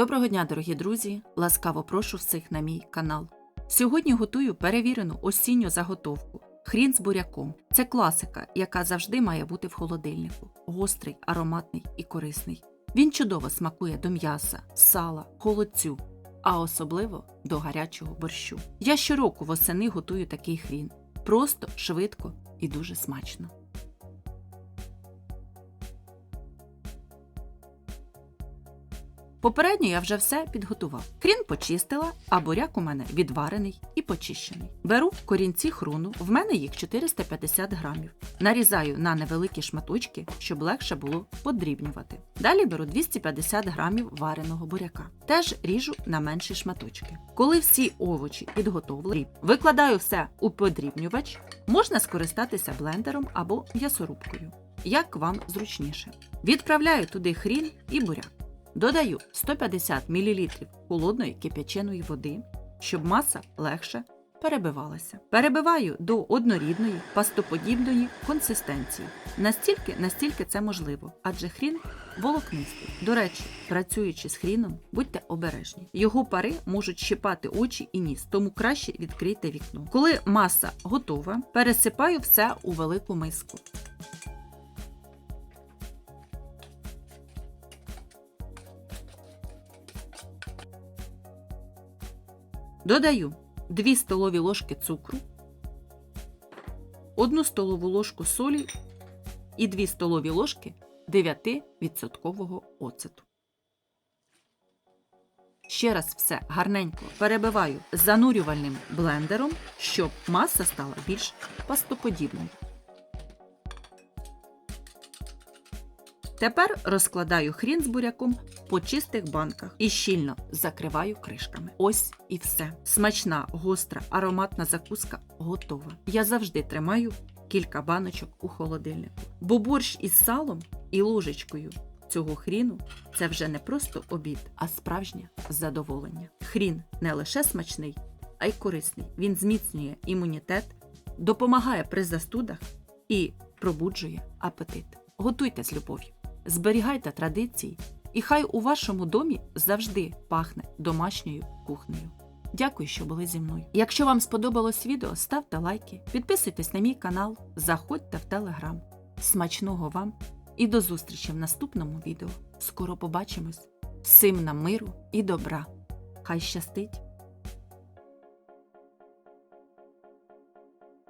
Доброго дня, дорогі друзі! Ласкаво прошу всіх на мій канал. Сьогодні готую перевірену осінню заготовку. Хрін з буряком. Це класика, яка завжди має бути в холодильнику. Гострий, ароматний і корисний. Він чудово смакує до м'яса, сала, холодцю, а особливо до гарячого борщу. Я щороку восени готую такий хрін. Просто, швидко і дуже смачно. Попередньо я вже все підготував. Хрін почистила, а буряк у мене відварений і почищений. Беру корінці хруну, в мене їх 450 грамів. Нарізаю на невеликі шматочки, щоб легше було подрібнювати. Далі беру 250 грамів вареного буряка. Теж ріжу на менші шматочки. Коли всі овочі підготовлені, викладаю все у подрібнювач, можна скористатися блендером або м'ясорубкою, як вам зручніше. Відправляю туди хрін і буряк. Додаю 150 мл холодної кип'яченої води, щоб маса легше перебивалася. Перебиваю до однорідної пастоподібної консистенції. Настільки, настільки це можливо, адже хрін волокнистий. До речі, працюючи з хріном, будьте обережні. Його пари можуть щипати очі і ніс, тому краще відкрийте вікно. Коли маса готова, пересипаю все у велику миску. Додаю 2 столові ложки цукру, 1 столову ложку солі і 2 столові ложки 9% оцету. Ще раз все гарненько перебиваю занурювальним блендером, щоб маса стала більш пастоподібною. Тепер розкладаю хрін з буряком по чистих банках і щільно закриваю кришками. Ось і все. Смачна, гостра, ароматна закуска готова. Я завжди тримаю кілька баночок у холодильнику. Бо борщ із салом і ложечкою цього хріну це вже не просто обід, а справжнє задоволення. Хрін не лише смачний, а й корисний. Він зміцнює імунітет, допомагає при застудах і пробуджує апетит. Готуйте з любов'ю. Зберігайте традиції, і хай у вашому домі завжди пахне домашньою кухнею. Дякую, що були зі мною. Якщо вам сподобалось відео, ставте лайки, підписуйтесь на мій канал, заходьте в телеграм. Смачного вам і до зустрічі в наступному відео. Скоро побачимось. Всім нам миру і добра. Хай щастить!